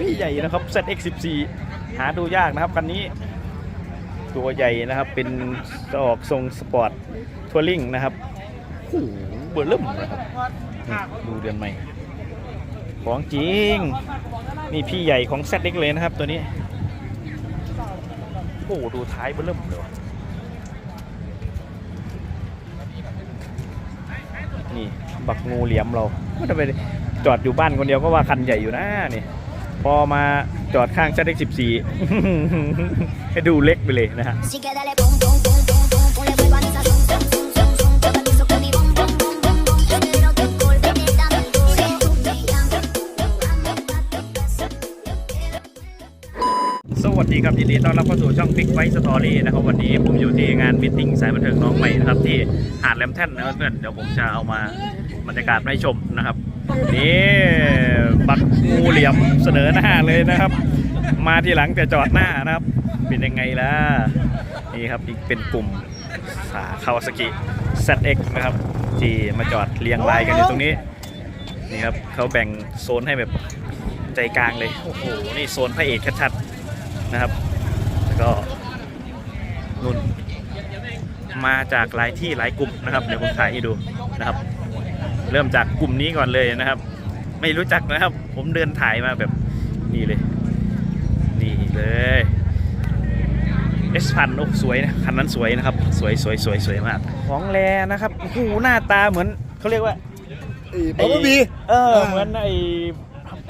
พี่ใหญ่นะครับ ZX14 หาดูยากนะครับคันนี้ ตัวใหญ่นะครับเป็นจออกทรงสปอร์ตทัวริงนะครับโอ้โหเบอร์เริ่มนะครับดูเดือนใหม่ ของจริง นี่พี่ใหญ่ของ ZX เลยนะครับตัวนี้โอ้โหดูท้ายเบอร์เริ่มเลยวะนี่บักงูเหลี่ยมเราก็จะไปจอดอยู่บ้านคนเดียวก็ว่าคันใหญ่อยู่นะนี่ พอมาจอดข้าง ZX14 ให้ดูเล็กไปเลยนะฮะสวัสดีครับยินดีต้อนรับเข้าสู่ช่อง Big White Story นะครับวันนี้ผมอยู่ที่งานมิทติ้งสายบันเทิงน้องใหม่นะครับที่หาดแหลมแท่นนะครับเพื่อนเดี๋ยวผมจะเอามาบรรยากาศให้ชมนะครับนี่ บักงูเหลี่ยมเสนอหน้าเลยนะครับ มาที่หลังแต่จอดหน้านะครับ เป็นยังไงล่ะนี่ครับอีกเป็นกลุ่มสาคาวาสกิ ZX นะครับ ที่มาจอดเรียงรายกันอยู่ตรงนี้นี่ครับเขาแบ่งโซนให้แบบใจกลางเลยโอ้โหนี่โซนพระเอกชัดๆนะครับแล้วก็นุ่นมาจากหลายที่หลายกลุ่มนะครับเดี๋ยวผมถ่ายให้ดูนะครับ เริ่มจากกลุ่มนี้ก่อนเลยนะครับ ไม่รู้จักนะครับ ผมเดินถ่ายมาแบบนี่เลย นี่เลยเอสพันโอ้สวยนะคันนั้นสวยนะครับ สวยสวยสวยสวยมาก ของแรนะครับโอ้โหหน้าตาเหมือนเขาเรียกว่าบับเบิ้ลบีเออเหมือนไอ้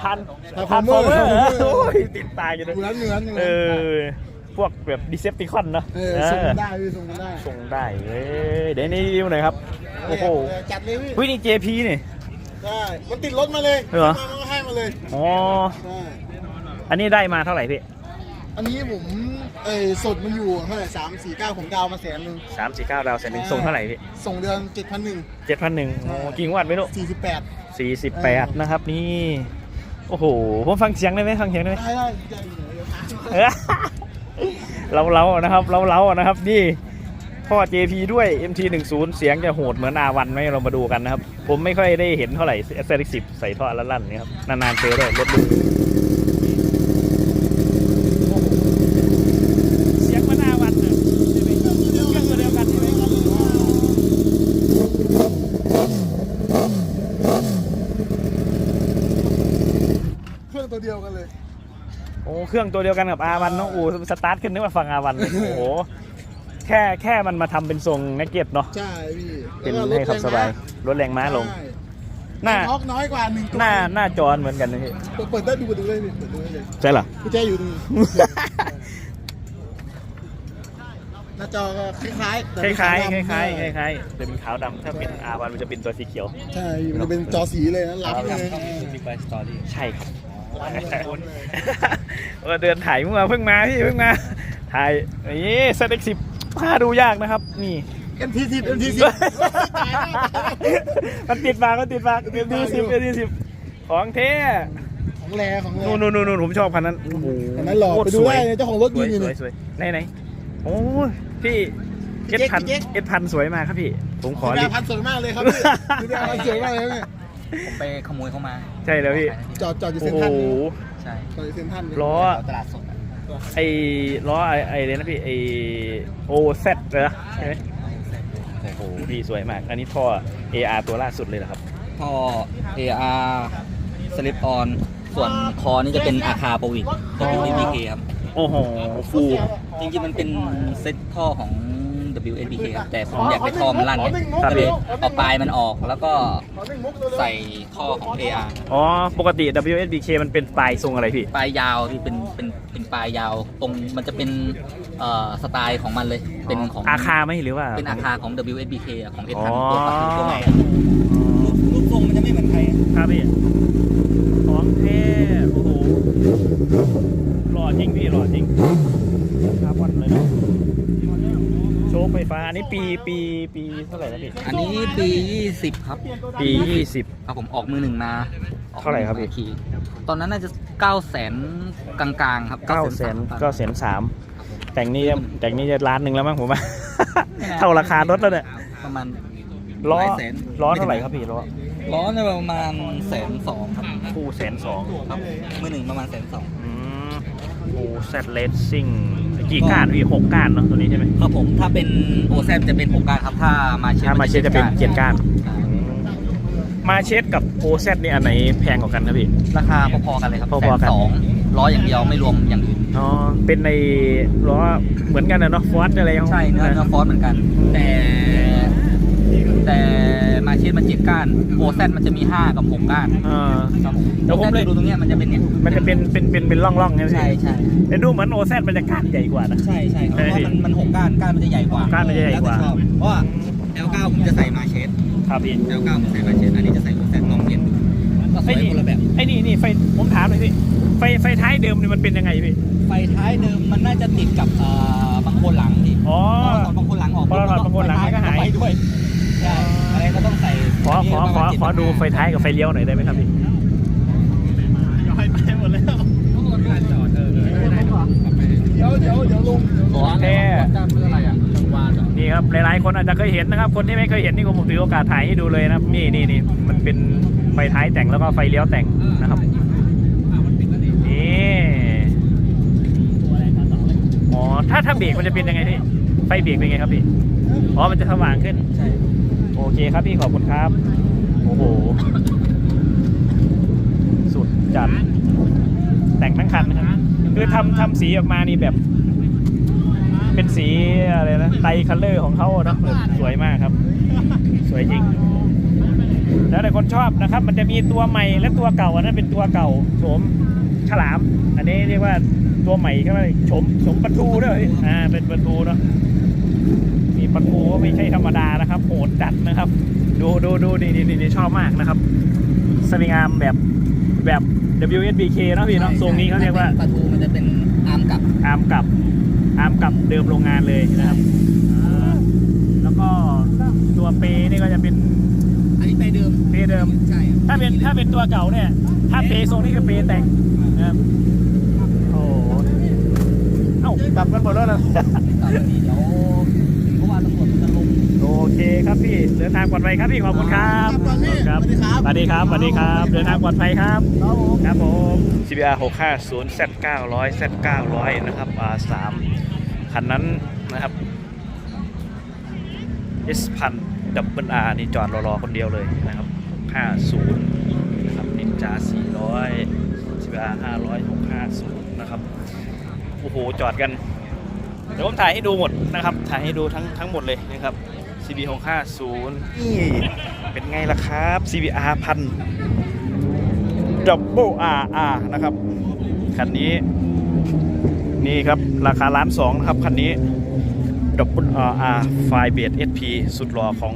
พัน Transformer พันฟอร์เมอร์ Transformer โอ้ยติดตาอยู่เลยเหมือนเหมือนเหมือนเออพวกแบบดิเซปติคอนเนอะเออส่งกันได้พี่ส่งกันได้ส่งได้เอ้ยเดี๋ยวนี้รีวิวหน่อยครับ โอ้โหจัดเลยพี่วินี่ JP นี่ ได้มันติดรถมาเลยเหรอ มามันก็ให้มาเลยอ๋อ ใช่อันนี้ได้มาเท่าไหร่พี่อันนี้ผมเออสดมันอยู่เท่าไหร่สามสี่เก้าผมดาวมาแสนหนึ่งสามสี่เก้าดาวเซนหนึ่งส่งเท่าไหร่พี่ส่งเดือนเจ็ดพันหนึ่งเจ็ดพันหนึ่งโอ้กี่งวดไม่รู้สี่สิบแปดสี่สิบแปดนะครับนี่ โอ้โห ผมฟังเสียงได้ไหมฟังเสียงได้ไหม ได้ได้ได้อยู่ไหนเดี๋ยวหา เออเราเราๆนะครับเราเราๆนะครับนี่ พ่อ JP ด้วย MT10 เสียงจะโหดเหมือนอาวันไหมเรามาดูกันนะครับ ผมไม่ค่อยได้เห็นเท่าไหร่ s อ x 10ใส่ท่อลั่นๆนี่ครับ นานๆเจอด้วยรถรุ่นเสียงเหมันอาวันน่ะใช่ไหมเครื่องตัวเดียวกันใช่ไหมเครื่องตัวเดียวกันเลย โอ้เครื่องตัวเดียวกันกับอาวันเนาะโอ้สตาร์ทขึ้นนึกว่าฟังอาวันเลยโอ้โห แค่แค่มันมาทำเป็นทรงแนกเก็ตเนาะใช่พี่เป็นแล้วก็ให้ขับสบายรรถแรงม้าลงใช่หน้าท็อกน้อยกว่าหนึ่งตัวหน้าหน้าจอเหมือนกันนะพี่เปิดเปิดได้ดูเปิดดูได้พี่เปิดดูได้เลยใช่เหรอ พี่แจอยู่ตรงนี้หน้าจอก็คล้ายๆแต่คเป็นล้ายขวๆคดำล้ายๆคล้ายๆเป็นขาวดำถ้าเป็นอาวันมันจะเป็นตัวสีเขียว ใช่มันจะเป็นจอสีเลยนะรับเลยบิ๊กไบสตอรี่ใช่ครับเออเดินถ่ายเมื่อเพิ่งมาพี่เพิ่งมาถ่ายนี่เซตเอ็กสิบ พาดูยากนะครับ นี่เอ็นทีสิบเอ็นทีสิบมันติดปากมันติดปากเอ็มทีสิบเอ็มทีสิบของเท่ของแรของแรนู่นนู่นนู่นนู่นผมชอบคันนั้นโอ้โหอันนั้นหล่อโคตไปรดูสวยได้เลยเจ้าของรถสยืวยนอยู่สวยนี่สวยไหนไหนโอ้ยพี่พี่เอ็ดเจ๊กพันพี่เจ๊กเอ็ดพันสวยมากครับพี่ ผมขอแบรีบพันสวยมากเลยครับพี่ดูแบบพันสวยมากเลยเนี่ยผมไปขโมยเข้ามา ใช่แล้วพี่ จอดจอดอยู่โอ้เซ็นโหทรัลใช่จอดอยู่เซ็นทรัลล้อตลาดสดอะ ไอ้ล้อไอ้ไอ้เลยนะพี่ไอ้โอเซตเหรอใช่ไหมโอ้โหพี่สวยมาก อันนี้ท่อ AR ตัวล่าสุดเลยเหรอครับ ท่อ AR slip on ส่วนคอนี่จะเป็นอาคาโปวิก WNBK ครับ โอ้โหฟูจริงๆมันเป็นเซ็ตท่อของ WNBK ครับ แต่ผมอยากให้ท่อมันลั่นไงครับก็เลพี่ยเอาปลายมันออกแล้วก็ใส่ท่อของ AR อ๋อ ปกติ WSBK มันเป็นปลายทรงอะไรพี่ ปลายยาวที่เป็นเป็นเป็นปลายยาวตรงมันจะเป็นเอ่อสไตล์ของมันเลย เป็นของอาคาไหมหรือว่า เป็นอาคาของ WSBK อะของ S อ๋พันอตัวปัจจุบันตัวใหม่อะรูปรูปทรงมันจะไม่เหมือนใครครับพี่ของเท่โอ้โหหล่อจริงพี่หล่อจริงคาร์บอนเลยนะโชคไฟฟ้าอันนี้ปีปีปีเท่าไหร่นะพี่อันนี้ปี 20 ครับ ปี 20 ครับผมออกมือหนึ่งมาออกเท่าไหร่ครับพี่มือขี่ตอนนั้นน่าจะ 9 0 0แสนกลางๆครับเก้าแสน900,000เก้าแสนสามแต่งนี่แต่งนี่จะล้านหนึ่งแล้วมั้งผมว่าไม่น่เท่าราคารถแล้วเนี่ยประมาณล้อหลายแสนล้อเท่าไหร่ครับพี่ล้อล้อเนี่ยประมาณแสนสองครับคู่แสนสองครับมือหนึ่งประมาณแสนสองอืมโอ้แซดเลสซิ่งกี่ก้านพี่หกก้านเนาะตัวนี้ใช่ไหมครับผมถ้าเป็นโอแซจะเป็นหกก้านครับถ้ามาเชถ้ามาเชสจะเป็นเจ็ดก้านใช่ มาเชสกับโอแซนี่อันไหนแพงกว่ากันนะพี่ ราคาพอๆกันเลยครับพอๆกัน แสสองล้ออย่างเดียวไม่รวมอย่างอื่นอ๋อเป็นในล้อเหมือนกันนะเนาะฟอสอะไรของใช่เนื้อเนื้อฟอสเหมือนกัน แต่ แต่มาเชสมันเจ็ดก้านโอแซมันจะมีห้ากับหกก้านเออครับผมเดี๋ยวผมเลย โอแซดูตรงเนี้ยมันจะเป็นเนี่ยมันจะเป็นเป็นเป็นเป็นร่องๆใช่ไหมพี่ใช่ใช่ แต่ดูเหมือนโอแซมันจะก้านใหญ่กว่านะ ใช่ใช่ครับใช่เพราะพี่มันมันหกก้านก้านมันจะใหญ่กว่าก้านมันจะใหญ่กว่า แล้แต่ชอบเพราะว่า L9 ผมจะใส่ มาเชสครับพี่ L9 ผมใส่มาเชสอันนี้จะใส่โอแซลองเปลี่ยนดูก็สไอ้วยนี่คนละแบบไอ้นี่นี่ไฟผมถามหน่อยพี่ไฟไฟท้ายเดิมนี่มันเป็นยังไงพี่ไฟท้ายเดิมมันน่าจะติดกับเอ่อบางโคนหลังที่อ๋อพอถอดบางโคนหลังออกพอเราถอดบางโคนหลังมันก็หายไฟด้วยใช่อะไรก็ต้องใส่ขอขอขอขอดูไฟท้ายกับไฟเลี้ยวหน่อยได้ไหมครับพี่เดี๋ยวเดี๋ยวเดี๋ยวลงโอเคนี่ ครับหลายๆคนอาจจะเคยเห็นนะครับ คนที่ไม่เคยเห็นนี่ผมถือโอกาสถ่ายให้ดูเลยนะครับ นี่นี่นี่มันเป็นไฟท้ายแต่งแล้วก็ไฟเลี้ยวแต่งนะครับนี่อ๋อถ้าถ้าเบรกมันจะเป็นยังไงพี่ไฟเบรกเป็นไงครับพี่อ๋อมันจะสว่างขึ้นใช่โอเคครับพี่ขอบคุณครับโอ้โหสุดจัดแต่งทั้งคันนะครับคือทำทำสีออกมานี่แบบ สีอะไรนะไตรคัลเลอร์ของเขาอะเนอะแบบสวยมากครับ สวยจริง แล้วแต่คนชอบนะครับ มันจะมีตัวใหม่และตัวเก่าอันนั้นเป็นตัวเก่าโฉมฉลาม อันนี้เรียกว่าตัวใหม่ก็ว่าโฉมโฉมประตูด้วยอ่าเป็นประตูเนาะมีประตูก็ไม่ใช่ธรรมดานะครับโหดจัดนะครับ ดูดูดูนี่นี่นี่ชอบมากนะครับสวิงอาร์มแบบแบบ WSBK เนอะพี่เนาะทรงนี้เขาเรียกว่าประตูมันจะเป็นอาร์มกับอาร์มกับ อาร์มกับเดิมโรงงานเลยนะครับอ่าแล้วก็ตัวเปนี่ก็จะเป็นอันนี้ไปเดิมเปเดิมใช่ถ้าเป็นถ้าเป็นตัวเก่าเนี่ย ถ้าเปทรงนี้คือเปแต่งนะครับโอ้โหเอ้ากลับกันหมดแล้วนะตามนี้เดี๋ยวเพราะว่าตำรวจมันจะลงโอเคครับพี่เดินทางปลอดภัยครับพี่ขอบคุณครับครับพี่ครับสวัสดีครับสวัสดีครับสวัสดีครับ เดินทางปลอดภัยครับครับผมครับผม CBR 650 Z 900 Z 900นะครับ R3 คันนั้นนะครับ S พันดับเบิล R นี่จอดรอๆคนเดียวเลยนะครับ 50 นะครับนินจา 400 CBR 500 650 นะครับ โอ้โห จอดกัน เดี๋ยวผมถ่ายให้ดูหมดนะครับ ถ่ายให้ดูทั้งทั้งหมดเลยนะครับ CB 650นี่เป็นไงล่ะครับ CBR พันดับเบิลอาร์นะครับ คันนี้ นี่ครับ ราคาล้านสองนะครับ คันนี้ดับเบิลอาร์อาร์ไฟเบดเอสพีสุดหล่อของ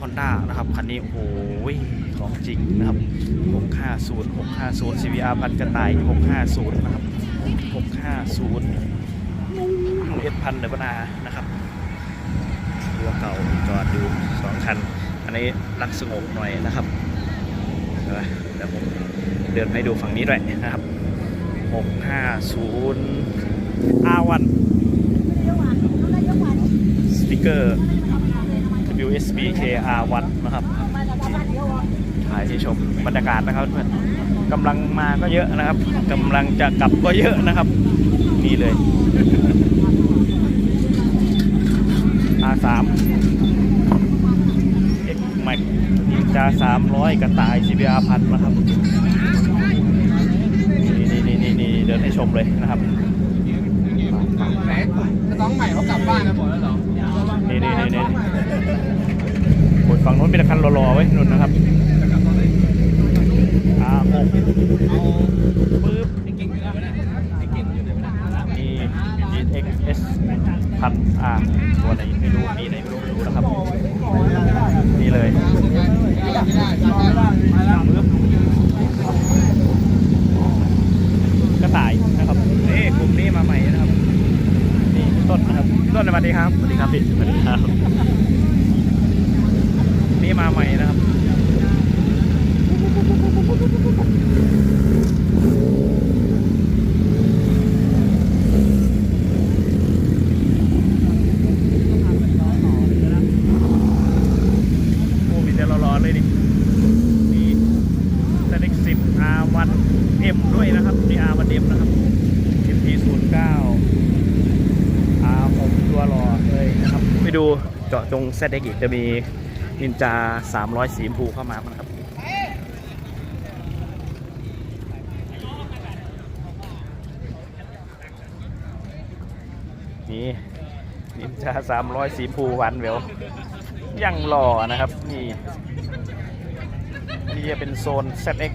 Honda นะครับ คันนี้ โอ้โหของจริงนะครับ 650 650 CVR พันกระต่าย 650 นะครับ 650เอสพันเดบนานะครับตัวเก่าจอดอยู่สองคัน อันนี้รักสงบหน่อยนะครับเดี๋ยวเดี๋ยวผมเดินให้ดูฝั่งนี้ด้วยนะครับ 650 R1 สติกเกอร์ WSB KR1 นะครับถ่ายให้ชมบรรยากาศนะครับเพื่อนกำลังมาก็เยอะนะครับกำลังจะกลับก็เยอะนะครับ นี่เลย R3 X Max จา300 กระต่าย CBR พันนะครับ เดินให้ชมเลยนะครับน้องใหม่เขากลับบ้านกันหมดแล้วเหรอนี่นี่นี่นี่โอ้ยฝั่งนู้นเป็นอาคารรอๆไว้นุ่นนะครับอ่าหกปึ๊บนี่ GXS พันอ่าตัวไหนไม่รู้ปีไหนไม่รู้ไม่รู้นะครับ นี่เลยปึ๊บ กระต่ายนะครับนี่กลุ่มนี้มาใหม่นะครับนี่ต้นนะครับต้นสวัสดีครับสวัสดีครับพี่สวัสดีครับนี่มาใหม่นะครับโอ้มีแต่ร้อนๆเลยดิ นี่อาวันเดมนะครับ MT 0 9 R6 ตัวรอเลยนะครับ ไปดูเจาะจง ZX อีกจะมีนินจา 300 สีชมพูเข้ามามั้งครับนี่นินจา 300 สีชมพูหวานแหววยังหล่อนะครับ นี่นี่จะเป็นโซน ZX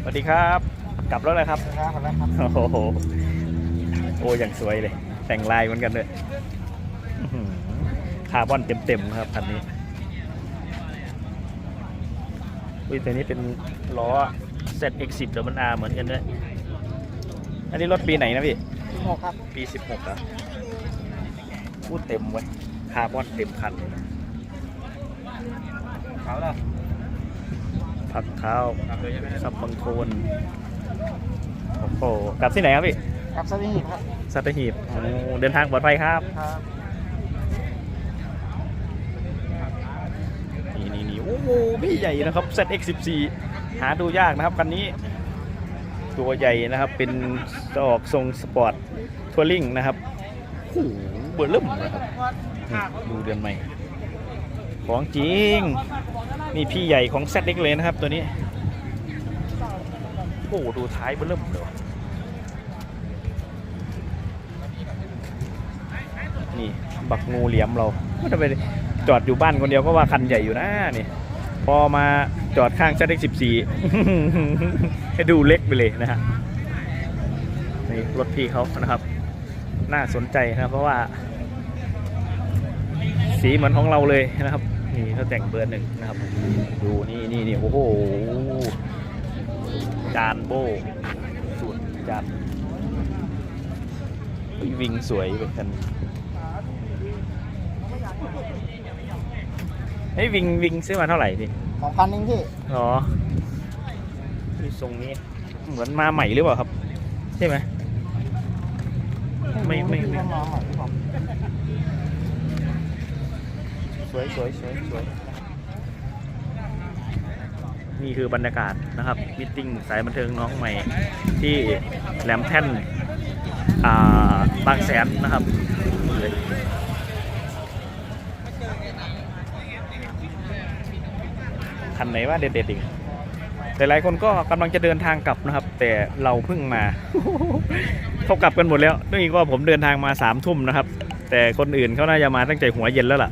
สวัสดีครับ กลับรถเลยครับ ครับแล้วครับ โอ้โห โอ้อย่างสวยเลย แต่งลายเหมือนกันด้วยอื้อหือคาร์บอนเต็มๆนะครับคันนี้อุ้ยตัวนี้เป็นล้อ ZX10 WR เหมือนกันด้วยอันนี้รถปีไหนนะพี่หกครับ ปี 16อะพูดเต็มไว้ยคาร์บอนเต็มคันเลยนะเขาละพักเท้าซับบังโคนโอ้โหกลับที่ไหนครับพี่ครับสวัสดีครับ สัตหีบโอ้เดินทางปลอดภัยครับ ครับนี่นี่นี่โอ้โหพี่ใหญ่นะครับ ZX14 หาดูยากนะครับคันนี้ ตัวใหญ่นะครับเป็นออกทรงสปอร์ตทัวริงนะครับโอ้โหเบอร์เริ่มนะครับนี่ดูเดือนใหม่ ของจริง นี่พี่ใหญ่ของ ZX เลยนะครับตัวนี้ โอ้โหดูท้ายเบอร์เริ่มเลยว่ะนี่ บักงูเหลี่ยมเราทำไมจอดอยู่บ้านคนเดียวก็ว่าคันใหญ่อยู่นะนี่ พอมาจอดข้าง ZX14 ให้ดูเล็กไปเลยนะฮะนี่รถพี่เขานะครับ น่าสนใจนะเพราะว่า สีเหมือนของเราเลยนะครับ นี่เขาแต่งเบอร์หนึ่งนะครับ ดูนี่นี่นี่โอ้โหจานโบสูตรจานวิ่งสวยเป็นกัน เฮ้ยวิงวิงซื้อมาเท่าไหร่พี่สองพันเองพี่อ๋อที่ทรงนี้ เหมือนมาใหม่หรือเปล่าครับ ใช่ไหม ไม่ไม่ไม่มาใหม่หรือเปล่าสวยสวยสวยสวยนี่คือบรรยากาศนะครับมิทติ้งสายบันเทิงน้องใหม่ที่แหลมแท่น อ่า บางแสนนะครับ คันไหนว่าเด็ดๆอีกหลายคนก็กำลังจะเดินทางกลับนะครับ แต่เราเพิ่งมาเขากลับกันหมดแล้วนี่ก็ผมเดินทางมาสามทุ่มนะครับ แต่คนอื่นเขาน่าจะมาตั้งแต่หัวเย็นแล้วล่ะ